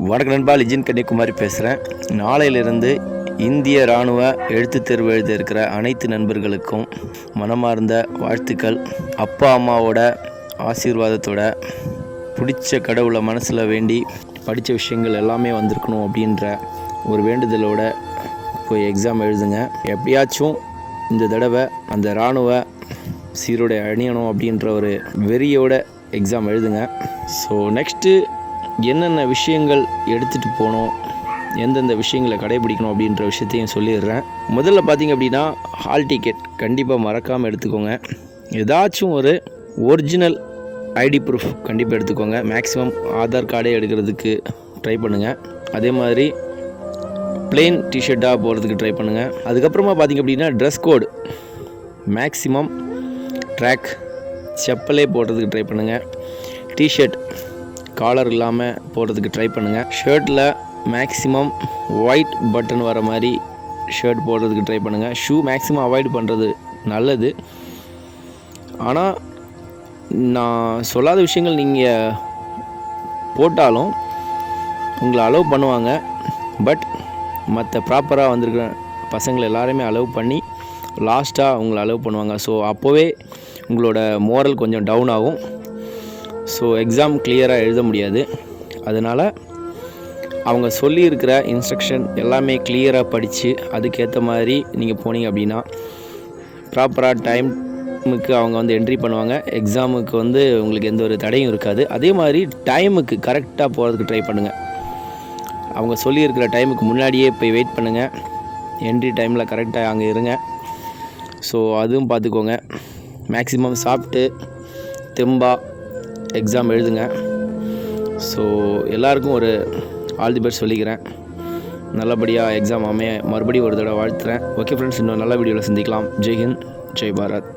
வணக்கம் நண்பா லிஜின் கன்னியாகுமரி பேசுகிறேன் நாளையிலிருந்து இந்திய இராணுவ எழுத்துத் தேர்வு எழுதியிருக்கிற இருக்கிற அனைத்து நண்பர்களுக்கும் மனமார்ந்த வாழ்த்துக்கள். அப்பா அம்மாவோட ஆசீர்வாதத்தோட பிடிச்ச கடவுளை மனசில் வேண்டி படித்த விஷயங்கள் எல்லாமே வந்திருக்கணும் அப்படின்ற ஒரு வேண்டுதலோட போய் எக்ஸாம் எழுதுங்க. எப்படியாச்சும் இந்த தடவை அந்த இராணுவ சீரோட அணியணும் அப்படின்ற ஒரு வெறியோட எக்ஸாம் எழுதுங்க. ஸோ நெக்ஸ்ட்டு என்னென்ன விஷயங்கள் எடுத்துகிட்டு போகணும் எந்தெந்த விஷயங்களை கடைபிடிக்கணும் அப்படின்ற விஷயத்தையும் சொல்லிடுறேன். முதல்ல பார்த்தீங்க அப்படின்னா ஹால் டிக்கெட் கண்டிப்பாக மறக்காமல் எடுத்துக்கோங்க. ஏதாச்சும் ஒரு ஒரிஜினல் ஐடி ப்ரூஃப் கண்டிப்பாக எடுத்துக்கோங்க. மேக்ஸிமம் ஆதார் கார்டே எடுக்கிறதுக்கு ட்ரை பண்ணுங்கள் அதே மாதிரி பிளெயின் டிஷர்ட்டாக போகிறதுக்கு ட்ரை பண்ணுங்கள் அதுக்கப்புறமா பார்த்தீங்க அப்படின்னா ட்ரெஸ் கோடு மேக்ஸிமம் ட்ராக் செப்பலே போடுறதுக்கு ட்ரை பண்ணுங்கள் டிஷர்ட் காலர் இல்லாமல் போடுறதுக்கு ட்ரை பண்ணுங்கள் ஷர்ட்டில் மேக்ஸிமம் ஒயிட் பட்டன் வர மாதிரி ஷர்ட் போடுறதுக்கு ட்ரை பண்ணுங்கள் ஷூ மேக்ஸிமம் அவாய்ட் பண்ணுறது நல்லது. ஆனால் நான் சொல்லாத விஷயங்கள் நீங்கள் போட்டாலும் உங்களை அலோவ் பண்ணுவாங்க. பட் மற்ற ப்ராப்பராக வந்திருக்கிற பசங்களை எல்லாருமே அலோவ் பண்ணி லாஸ்ட்டாக உங்களை அலோவ் பண்ணுவாங்க. ஸோ அப்போவே உங்களோட மோரல் கொஞ்சம் டவுன் ஆகும். ஸோ எக்ஸாம் கிளியராக எழுத முடியாது. அதனால் அவங்க சொல்லியிருக்கிற இன்ஸ்ட்ரக்ஷன் எல்லாமே கிளியராக படித்து அதுக்கேற்ற மாதிரி நீங்கள் போனீங்க அப்படின்னா ப்ராப்பராக டைமுக்கு அவங்க வந்து என்ட்ரி பண்ணுவாங்க. எக்ஸாமுக்கு வந்து உங்களுக்கு எந்த ஒரு தடையும் இருக்காது. அதே மாதிரி டைமுக்கு கரெக்டாக போகிறதுக்கு ட்ரை பண்ணுங்கள் அவங்க சொல்லியிருக்கிற டைமுக்கு முன்னாடியே போய் வெயிட் பண்ணுங்கள் என்ட்ரி டைமில் கரெக்டாக அங்கே இருங்க. ஸோ அதுவும் பார்த்துக்கோங்க. மேக்ஸிமம் சாப்பிட்டு தெம்பாக எக்ஸாம் எழுதுங்க. ஸோ எல்லாருக்கும் ஒரு ஆல் தி பெஸ்ட் சொல்லிக்கிறேன். நல்லபடியாக எக்ஸாம் அமைய மறுபடியும் ஒரு தடவை வாழ்த்துறேன். ஓகே ஃப்ரெண்ட்ஸ் இன்னும் நல்ல வீடியோவில் சந்திக்கலாம். ஜெய்ஹிந்த் ஜெய் பாரத்.